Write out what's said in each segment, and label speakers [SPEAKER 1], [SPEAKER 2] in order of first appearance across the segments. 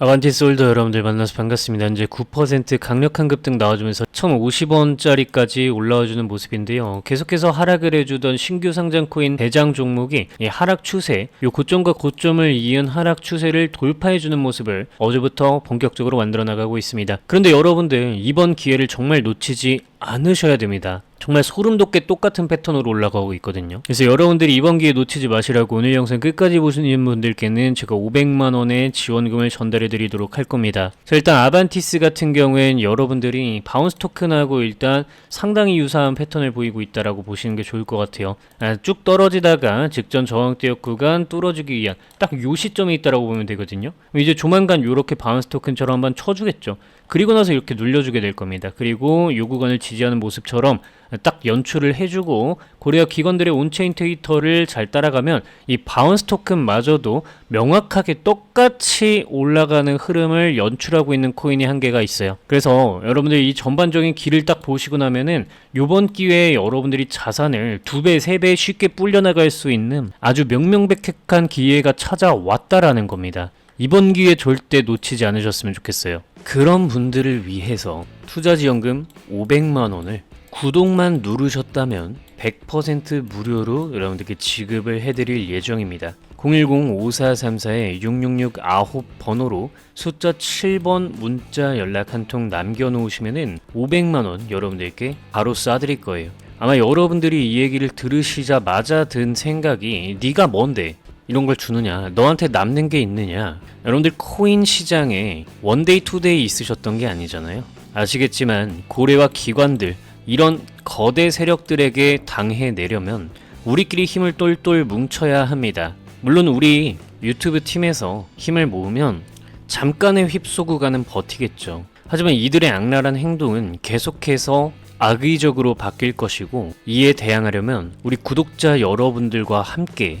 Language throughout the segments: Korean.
[SPEAKER 1] 아반티스 홀더 여러분들 만나서 반갑습니다. 현재 9% 강력한 급등 나와주면서 1,050원짜리까지 올라와주는 모습인데요. 계속해서 하락을 해주던 신규 상장 코인 대장 종목이 이 하락 추세, 요 고점과 고점을 이은 하락 추세를 돌파해주는 모습을 어제부터 본격적으로 만들어 나가고 있습니다. 그런데 여러분들 이번 기회를 정말 놓치지 않으셔야 됩니다. 정말 소름 돋게 똑같은 패턴으로 올라가고 있거든요. 그래서 여러분들이 이번 기회 놓치지 마시라고 오늘 영상 끝까지 보시는 분들께는 제가 500만 원의 지원금을 전달해 드리도록 할 겁니다. 자, 일단 아반티스 같은 경우엔 여러분들이 바운스 토큰하고 일단 상당히 유사한 패턴을 보이고 있다라고 보시는 게 좋을 것 같아요. 아, 쭉 떨어지다가 직전 저항대역 구간 뚫어주기 위한 딱 요 시점에 있다라고 보면 되거든요. 이제 조만간 요렇게 바운스 토큰처럼 한번 쳐주겠죠. 그리고 나서 이렇게 눌려주게 될 겁니다. 그리고 요 구간을 지지하는 모습처럼 딱 연출을 해주고 고래어 기관들의 온체인 트위터를 잘 따라가면 이 바운스 토큰마저도 명확하게 똑같이 올라가는 흐름을 연출하고 있는 코인이 한 개가 있어요. 그래서 여러분들 이 전반적인 길을 딱 보시고 나면은 요번 기회에 여러분들이 자산을 두 배, 세 배 쉽게 불려나갈 수 있는 아주 명명백백한 기회가 찾아왔다라는 겁니다. 이번 기회 절대 놓치지 않으셨으면 좋겠어요. 그런 분들을 위해서 투자지원금 500만 원을 구독만 누르셨다면 100% 무료로 여러분들께 지급을 해드릴 예정입니다. 010-5434-6669 번호로 숫자 7번 문자 연락 한 통 남겨놓으시면은 500만원 여러분들께 바로 쏴드릴 거예요. 아마 여러분들이 이 얘기를 들으시자마자 든 생각이 네가 뭔데 이런 걸 주느냐 너한테 남는 게 있느냐. 여러분들 코인 시장에 원데이 투데이 있으셨던 게 아니잖아요. 아시겠지만 고래와 기관들 이런 거대 세력들에게 당해내려면 우리끼리 힘을 똘똘 뭉쳐야 합니다. 물론 우리 유튜브 팀에서 힘을 모으면 잠깐의 휩쏘구가는 버티겠죠. 하지만 이들의 악랄한 행동은 계속해서 악의적으로 바뀔 것이고 이에 대항하려면 우리 구독자 여러분들과 함께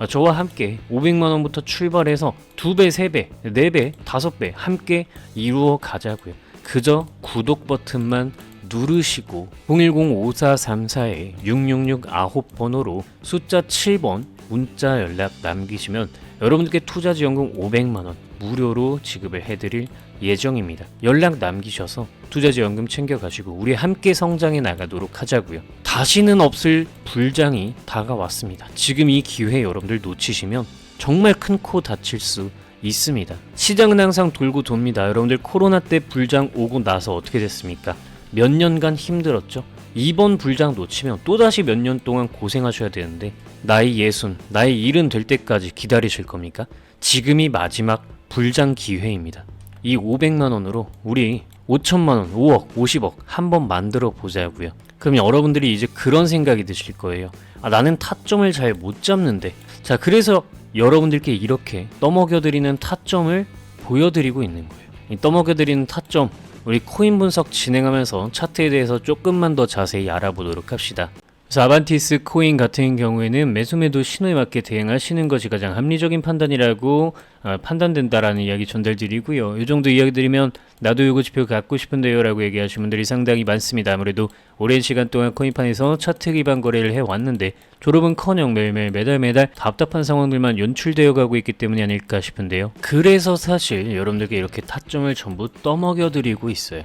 [SPEAKER 1] 아, 저와 함께 500만 원부터 출발해서 2배, 3배, 4배, 5배 함께 이루어 가자고요. 그저 구독 버튼만 누르시고 010-5434-6669 번호로 숫자 7번 문자 연락 남기시면 여러분들께 투자 지원금 500만 원 무료로 지급을 해드릴 예정입니다. 연락 남기셔서 투자 지원금 챙겨가시고 우리 함께 성장해 나가도록 하자고요. 다시는 없을 불장이 다가왔습니다. 지금 이 기회 여러분들 놓치시면 정말 큰 코 다칠 수 있습니다. 시장은 항상 돌고 돕니다. 여러분들 코로나 때 불장 오고 나서 어떻게 됐습니까? 몇 년간 힘들었죠. 이번 불장 놓치면 또다시 몇 년 동안 고생하셔야 되는데 나이 예순, 나이 일은 될 때까지 기다리실 겁니까? 지금이 마지막 불장 기회입니다. 이 500만 원으로 우리 5천만 원, 5억, 50억 한번 만들어 보자고요. 그럼 여러분들이 이제 그런 생각이 드실 거예요. 아, 나는 타점을 잘 못 잡는데. 자, 그래서 여러분들께 이렇게 떠먹여드리는 타점을 보여드리고 있는 거예요. 이 떠먹여드리는 타점, 우리 코인 분석 진행하면서 차트에 대해서 조금만 더 자세히 알아보도록 합시다. 아반티스 코인 같은 경우에는 매수 매도 신호에 맞게 대응하시는 것이 가장 합리적인 판단이라고 어, 판단된다라는 이야기 전달드리고요. 이 정도 이야기 드리면 나도 요거 지표 갖고 싶은데요 라고 얘기하시는 분들이 상당히 많습니다. 아무래도 오랜 시간 동안 코인판에서 차트 기반 거래를 해왔는데 졸업은커녕 매일매일 매달 매달 답답한 상황들만 연출되어 가고 있기 때문이 아닐까 싶은데요. 그래서 사실 여러분들께 이렇게 타점을 전부 떠먹여드리고 있어요.